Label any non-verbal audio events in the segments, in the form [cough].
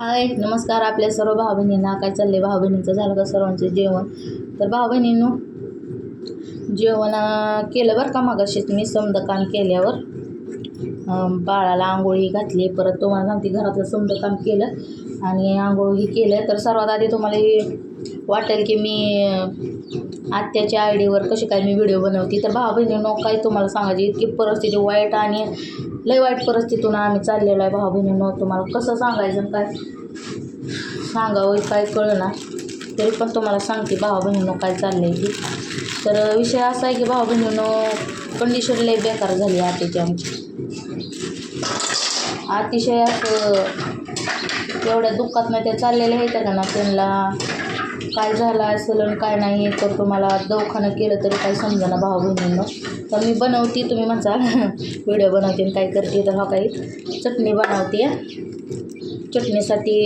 हाय नमस्कार आपल्या सर्व भाव बहिणींना काय चाललंय? भाव बहिणींचं झालं का सर्वांचं जेवण? तर भाऊ बहिणींनो जेवण केलं बरं का मागाशीच मी समदकाम केल्यावर. बाळाला आंघोळी घातली. परत तुम्हाला सांगते घरातलं समदकाम केलं आणि आंघोळी केलं. तर सर्वात आधी तुम्हाला वाटेल की मी आत्याच्या आत्याच्या आयडीवर कशी काय मी व्हिडिओ बनवते. तर भाऊ बहिणींनो काय तुम्हाला सांगायची? इतकी परिस्थिती वाईट आणि लय वाईट परिस्थितीतून आम्ही चाललेलो आहे भाऊ बहिणींनो. तुम्हाला कसं सांगायचं काय सांगावं काय कळणार तरी पण तुम्हाला सांगते भाऊ बहिणींनो काय चाललंय की तर विषय असा आहे की भाऊ बहिणींनो कंडिशन लय बेकार झाली आतीची आमची. अतिशय असं एवढ्या दुःखात नाही ते चाललेले आहेत का ना त्यांना. काय झालं असेल आणि काय नाही तर तुम्हाला दवाखानं केलं तरी काही समजा भाऊ बहिणींनो. तर मी बनवते तुम्ही म्हणता [laughs] व्हिडिओ बनवते आणि काय करते तर हा काही चटणी बनवते. चटणीसाठी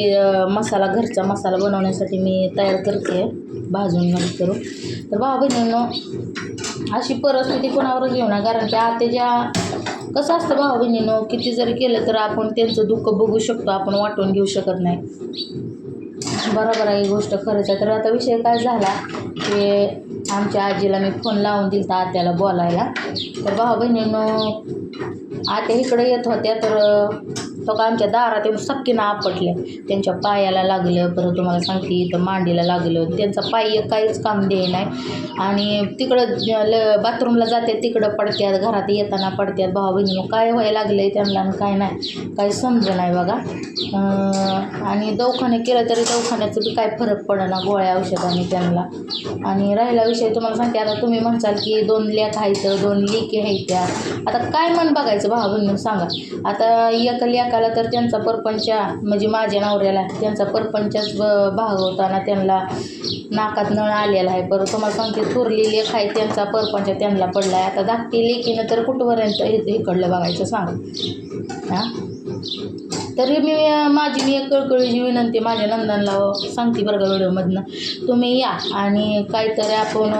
मसाला घरचा मसाला बनवण्यासाठी मी तयार करते भाजून नंतर. करून तर भाऊ बहिणींनो अशी परिस्थिती कोणावरच येऊ ना कारण की आत्याच्या कसं असतं भाऊ बहिणीनं किती जरी केलं तर आपण त्यांचं दुःख बघू शकतो आपण वाटून घेऊ शकत नाही. बरोबर आहे ही गोष्ट खरंच आहे. तर आता विषय काय झाला की आमच्या आजीला मी फोन लावून दिला आत्याला बोलायला. तर भाऊ बहिणीनं आत्या इकडे येत होत्या तर तो का आमच्या दारात येऊन सक्कीनं आपटले त्यांच्या पायाला लागलं परत तुम्हाला सांगते इथं मांडीला लागलं. त्यांचा पाय काहीच काम दे नाही आणि तिकडं ल बाथरूमला जाते तिकडं पडत्यात घरात येताना पडत्यात. भाऊ बहिणी काय व्हायला लागलं आहे त्यांना आणि काय नाही. काही समज नाही बघा. आणि दवाखाने केलं तरी दवाखान्याचं बी काय फरक पडेना गोळ्या औषधाने त्यांना. आणि राहिला विषय तुम्हाला सांगते आता तुम्ही म्हणसाल की दोन लेख आहेत दोन लेखी आहेत त्या. आता काय मन बघायचं भाऊ बहिणी सांगा. आता एक लेख लेकाला तर त्यांचा परपंच म्हणजे माझ्या नवऱ्याला त्यांचा परपंचच ब- भाग होताना त्यांना. नाकात नळ आलेला आहे. परत तुम्हाला सांगते थोरली लेख आहे त्यांचा परपंच त्यांना पडला आहे आता धाकटी लेखीनं तर कुठपर्यंत हे इकडलं बघायचं सांग. हां? तरी मी माझी मी एक कळकळीची विनंती माझ्या नंदनला सांगते बरं का व्हिडिओमधनं. तुम्ही या आणि काहीतरी आपण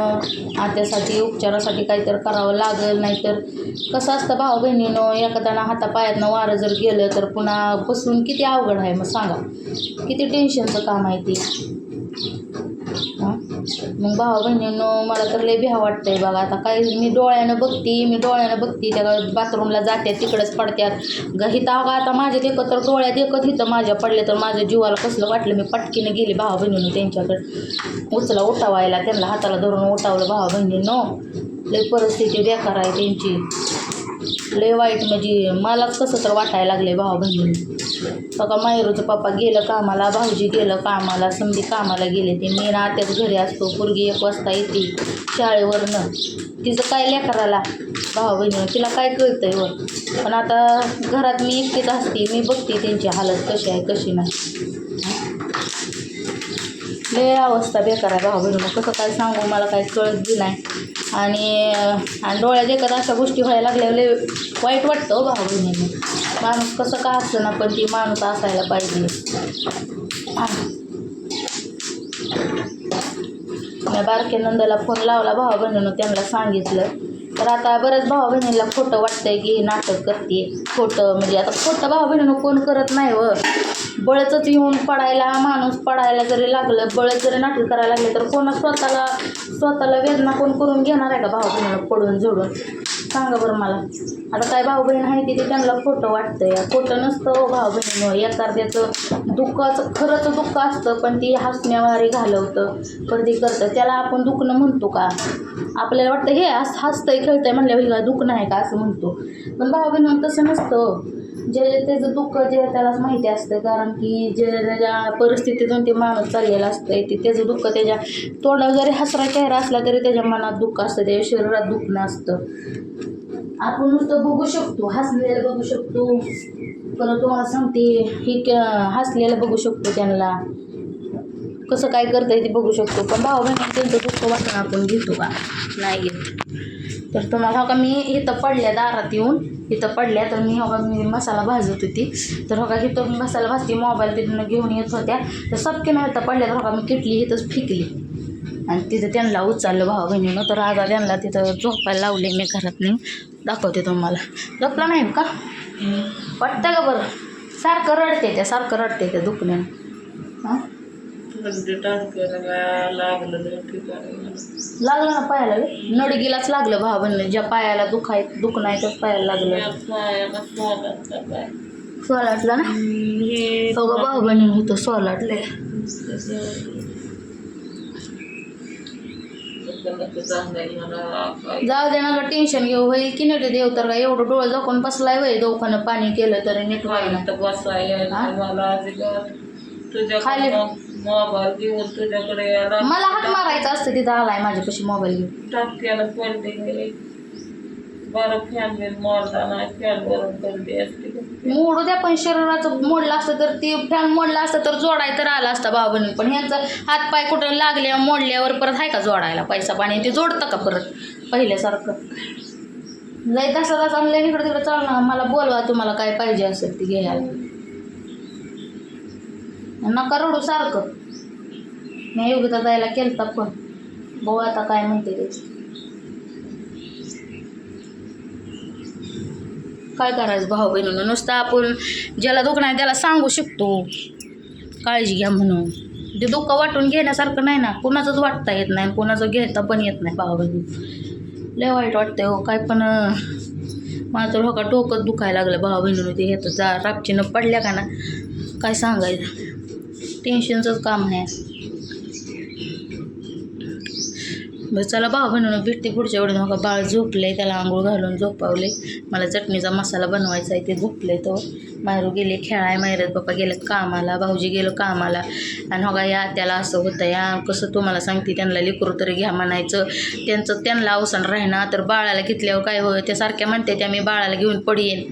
त्यासाठी उपचारासाठी काहीतरी करावं लागेल नाहीतर कसं असतं भाऊ बहिणीनं एखाद्यानं हातापायातनं वारं जर गेलं तर पुन्हा बसून किती अवघड आहे मग सांगा. किती टेन्शनचं काम आहे ते. मग भावा बहिणींनो मला तर लय भ्या वाटतंय बघा. आता काय मी डोळ्यानं बघते मी डोळ्यानं बघते त्या बाथरूमला जाते तिकडंच पडत्यात. ग हिथं आता माझ्या एकत्र तर डोळ्यात एकत हिथं माझ्या पडले तर माझ्या जीवाला कसलं वाटलं? मी पटकीनं गेले भाऊ बहिणीनं त्यांच्याकडे. उचला उठावायला त्यांना हाताला धरून उठावलं भावा बहिणीनं लय परिस्थिती बेकार आहे त्यांची. लय वाईट म्हणजे मलाच कसं तर वाटायला लागले भाऊ बहिणी. बघा माहेरूचं पप्पा गेलं कामाला भाऊजी गेलं कामाला समधी कामाला गेले ते. मी नात्याच घरी असतो पोरगी एक वाजता येते शाळेवरनं. तिचं काय लेकराला? भाऊ बहिणी तिला काय कळतं वर? पण आता घरात मी एकटीच असते मी बघते त्यांची हालत कशी आहे कशी नाही. लय अवस्था बेकार आहे भाऊ बहिणी. कसं काय सांगू मला काही कळत बी नाही. आणि आणि डोळ्यात एकच अशा गोष्टी व्हायला लागल्या लय वाईट वाटतं हो भाऊ बहिणीने माणूस कसं का असतं ना पण ती माणूस असायला पाहिजे. मी बारके नंदाला फोन लावला भाऊ बहिणीनं त्यांना सांगितलं. तर आता बऱ्याच भाऊ बहिणीला खोटं वाटतंय की हे नाटक करते. खोटं म्हणजे आता खोटं भाऊ बहिणीनं कोण करत नाही हो. व बळचंच येऊन पडायला माणूस पडायला जरी लागलं बळच जरी नाटक करायला लागले तर कोण स्वतःला स्वतःला वेदना कोण करून घेणार आहे का भाऊ बहिणीनं पडून झोडून? सांगा बरं मला. आता काय भाऊ बहीण आहे तिथे त्यांना खोटं वाटतंय. खोटं नसतं हो भाऊ बहिणीनं एखाद्याचं दुःखाचं खरंच दुःख असतं पण ती हसण्यावारी घालवतं कधी करतं. त्याला आपण दुखणं म्हणतो का? आपल्याला वाटतं हे हस हसतंय खेळतंय म्हणल्यावर हिला दुखणं आहे का असं म्हणतो. पण भाऊ बहिणीनं तसं नसतं. जे त्याचं दुःख जे त्यालाच माहिती असतं. कारण की जे त्याच्या परिस्थितीतून ते माणूस चाललेला असतं ते त्याचं दुःख त्याच्या तोंडावर जरी हसरा चेहरा असला तरी त्याच्या मनात दुःख असतं त्याच्या शरीरात दुःख नसतं. आपण नुसतं बघू शकतो हसलेलं बघू शकतो. परत तुम्हाला सांगते ही क हसलेलं बघू शकतो त्यांना. कसं काय करता ते बघू शकतो. पण भाऊ बहिणी त्यांचं दुःख वाटणं आपण घेतो का? नाही घेत. तर तुम्हाला हो का मी इथं पडल्या दारात येऊन इथं पडल्या तर मी हो का मी मसाला भाजत होती. तर हो का इथं मसाला भाजते मोबाईल तिथून घेऊन येत होत्या. तर सबके नाही इथं पडल्या तर हो का मी किटली इथंच फेकली. आणि तिथं त्यांना उचललं भाऊ बहिणीनं तर आता त्यांना तिथं झोपायला लावले मी घरात नाही दाखवते तुम्हाला. झोपला नाही का? वाटतं का बरं? सारखं रडते त्या सारखं रडते त्या दुखण्यानं. हां? लागलं ना पायाला? नडगीलाच लागलं भावांना ज्या पायाला दुखाय दुखणं आहे त्याच पायाला लागलं. सोलाटला ना? हे हो ग भाऊ बहिणी होतं सोलाटले जाऊ दे ना टेन्शन घेऊ. होईल की नाही देव? तर काय एवढं डोळं झाकून बसलाय वय दवाखानं पाणी केलं तरी नीट व्हायला खाली. तुझ्याकडे मोबाईल घेऊन तुझ्याकडे यायला मला हात मारायचा असतं तिथं आलाय माझ्यापाशी मोबाईल घेऊन. टाक्याला पडले गेले बरं फॅन बिन मोडला नाही फॅन वरून पडली असते मोडू द्या पण शरीराचं मोडलं असतं तर ते फॅन मोडला असतं तर जोडाय तर आला असता बाबांनी पण ह्यांचा हात पाय कुठं लागल्या मोडल्यावर परत आहे का जोडायला पैसा पाणी? ते जोडतं का परत? पहिल्यासारखं. लय तसा तसा लय इकडं तिकडं चालणार मला बोलवा तुम्हाला काय पाहिजे असेल ते घ्यायला. नका रडू सारखं. मी योगिता जायला केलता पण भाऊ आता काय म्हणते ते काय करायचं भाऊ बहिणीनं? नुसतं आपण ज्याला दुखणं नाही त्याला सांगू शकतो. काळजी घ्या म्हणून. ते दुःख वाटून घेण्यासारखं नाही ना. कुणाचंच वाटता येत नाही कुणाचं घेता पण येत नाही भाऊ बहिणी. लय वाईट वाटतंय हो. काय पण माझं तर हो डोकं दुखायला लागलं भाऊ बहिणीनं. ते येतं जा. रापचीनं पडल्या का ना? काय सांगायचं? टेन्शनचंच काम आहे. बरं चला भाऊ बनवून भेटते पुढच्या वेळी मग बाळ झोपले त्याला आंघोळ घालून झोपावले मला चटणीचा मसाला बनवायचा आहे ते झोपले तो. मायरू गेले खेळाय मायरत पप्पा गेले कामाला भाऊजी गेलं कामाला. आणि हो या त्याला असं होतं या कसं तुम्हाला सांगते त्यांना लेकरू तरी घ्या म्हणायचं. त्यांचं त्यांना अवसान राहणार तर बाळाला घेतल्यावर काय होय त्या सारख्या म्हणते त्या मी बाळाला घेऊन पडेन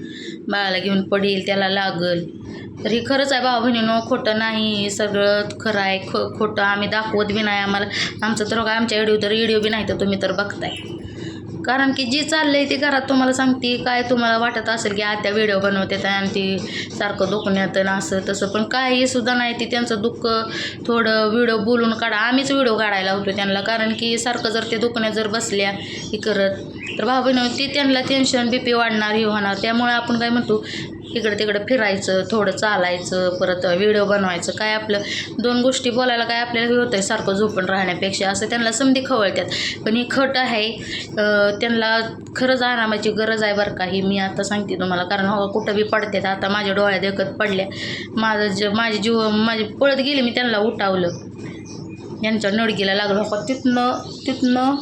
बाळाला घेऊन पडेल त्याला लागल. तर हे खरंच आहे भाऊ बहिणीनं खोटं नाही. सगळं खरं आहे. खो खोटं आम्ही दाखवत बी नाही आम्हाला. आमचं तर काय आमच्या व्हिडिओ तर व्हिडिओ बी नाही तर तुम्ही तर बघताय. कारण की जी चाललंय ते घरात तुम्हाला सांगते काय तुम्हाला वाटत असेल की आत्या व्हिडिओ बनवतात आणि ती सारखं दुखण्यात आणि असं तसं. पण काही सुद्धा नाही ती त्यांचं दुःख थोडं व्हिडिओ बोलून काढा. आम्हीच व्हिडिओ काढायला होतो त्यांना. कारण की सारखं जर ते दुखण्यात जर बसल्या हे करत. तर भाऊ बहिणी ते त्यांना टेन्शन बी पी वाढणार हे होणार. त्यामुळे आपण काय म्हणतो इकडं तिकडं फिरायचं थोडं चालायचं परत व्हिडिओ बनवायचं काय आपलं दोन गोष्टी बोलायला काय आपल्याला हे होतं आहे सारखं झोपून राहण्यापेक्षा असं त्यांना समधी खवळतात पण हे खट आहे त्यांना खरंच आरामाची गरज आहे बरं का ही मी आता सांगते तुम्हाला. कारण हो कुठं बी पडतात आता माझ्या डोळ्यात एकत पडल्या. माझं ज माझी जीव माझी पळत गेली मी त्यांना उठावलं. यांच्या नडगीला लागलं हो तिथनं तिथनं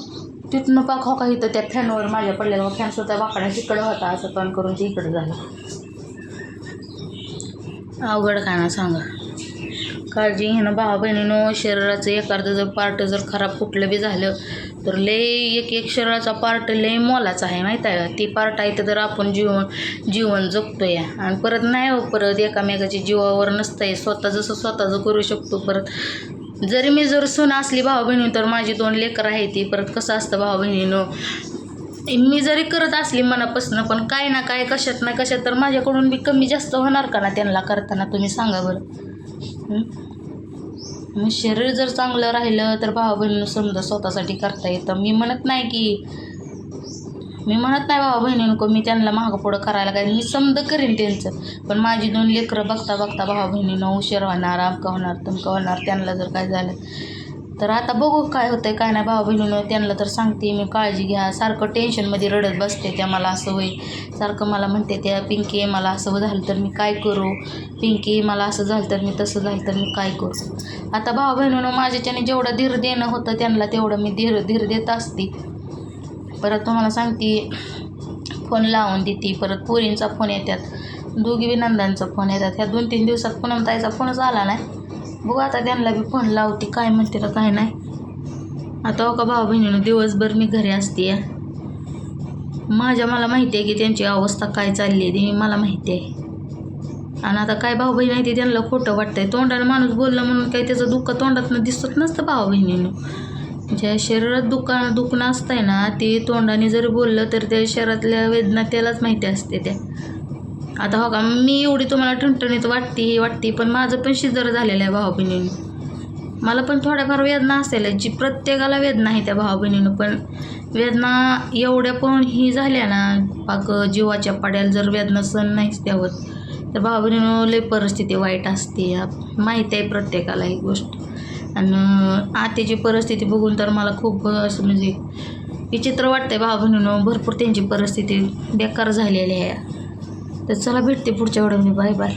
तिथनं पाक हो का इथं त्या फॅनवर माझ्या पडलेला फॅन स्वतः वाकड्या इकडं होता असं पण करून ते इकडं झालं. अवघड खाना सांगा. काळजी घेणं भावा बहिणीनं शरीराचं एखादं जर पार्ट जर खराब कुठलं बी झालं तर लय एक एक शरीराचा पार्ट लय मोलाचा आहे माहीत आहे ती पार्ट आहे तर आपण जीवन जीवन जगतो या आणि परत नाही हो परत एकामेकाची जीवावर नसतं आहे स्वतः जसं स्वतःचं करू शकतो परत जरी मी जर सून असली भाऊ बहिणी तर माझी दोन लेकरं आहे ती. परत कसं असतं भावा बहिणीनं? मी जरी करत असली मनापासून पण काय ना काय कशात ना कशात तर माझ्याकडून बी कमी जास्त होणार का ना त्यांना करताना? तुम्ही सांगा बरं. मग शरीर जर चांगलं राहिलं तर भावा बहिणी समजा स्वतःसाठी करता येतं. मी म्हणत नाही की मी म्हणत नाही भावा बहिणीनं मी त्यांना महागपुढं पुढं करायला काय. मी समजा करीन त्यांचं. पण माझी दोन लेकरं बघता बघता भावा बहिणीनं उशीर होणार अमका होणार तुमका होणार त्यांना जर काय झालं तर आता बघू काय होतंय काय नाही. भाऊ बहिणीनं त्यांना तर सांगते मी काळजी घ्या. सारखं टेन्शनमध्ये रडत बसते त्या मला असं होईल. सारखं मला म्हणते त्या पिंकी मला असं झालं तर मी काय करू? पिंकी मला असं झालं तर मी तसं झालं तर मी काय करू? आता भाऊ बहिणीनं माझ्याच्याने जेवढं धीर देणं होतं त्यांना तेवढं मी धीर धीर देत असते. परत तुम्हाला सांगते फोन लावून देते. परत पोरींचा फोन येतात. दोघी विनंदांचा फोन येतात. ह्या दोन तीन दिवसात पुन्हा ताईचा फोनच आला नाही. बघू आता त्यांना बी फोन लावते काय म्हणते तर काय नाही. आता हो का भाऊ बहिणीनं दिवसभर मी घरी असते. माझ्या मला माहिती आहे की त्यांची अवस्था काय चालली आहे ती मला माहिती आहे. आणि आता काय भाऊ बहीण आहे ते त्यांना खोटं वाटतंय. तोंडानं माणूस बोललं म्हणून काही त्याचं दुःख तोंडातनं दिसत नसतं भाऊ बहिणीनं. ज्या शरीरात दुकान दुखणं असतंय ना ते तोंडाने जर बोललं तर त्या शरीरातल्या वेदना त्यालाच माहिती असते त्या. आता हो का मी एवढी तुम्हाला ठणठणीत वाटते ही वाटते पण माझं पण शिजर झालेलं आहे भाऊ बहिणीनं. मला पण थोड्याफार वेदना असेल जी प्रत्येकाला वेदना आहे त्या भाऊ बहिणीनं पण वेदना एवढ्या पण ही झाल्या ना पाक जीवाच्या पाड्याला जर वेदना सण नाहीच त्यावर तर भाऊ बहिणीनं लय परिस्थिती वाईट असते माहीत आहे प्रत्येकाला ही गोष्ट. आणि आतेची परिस्थिती बघून तर मला खूप असं म्हणजे विचित्र वाटतंय भाऊ बहिणीनं भरपूर त्यांची परिस्थिती बेकार झालेली आहे. तर चला भेटते पुढच्या वेळेला बाय बाय.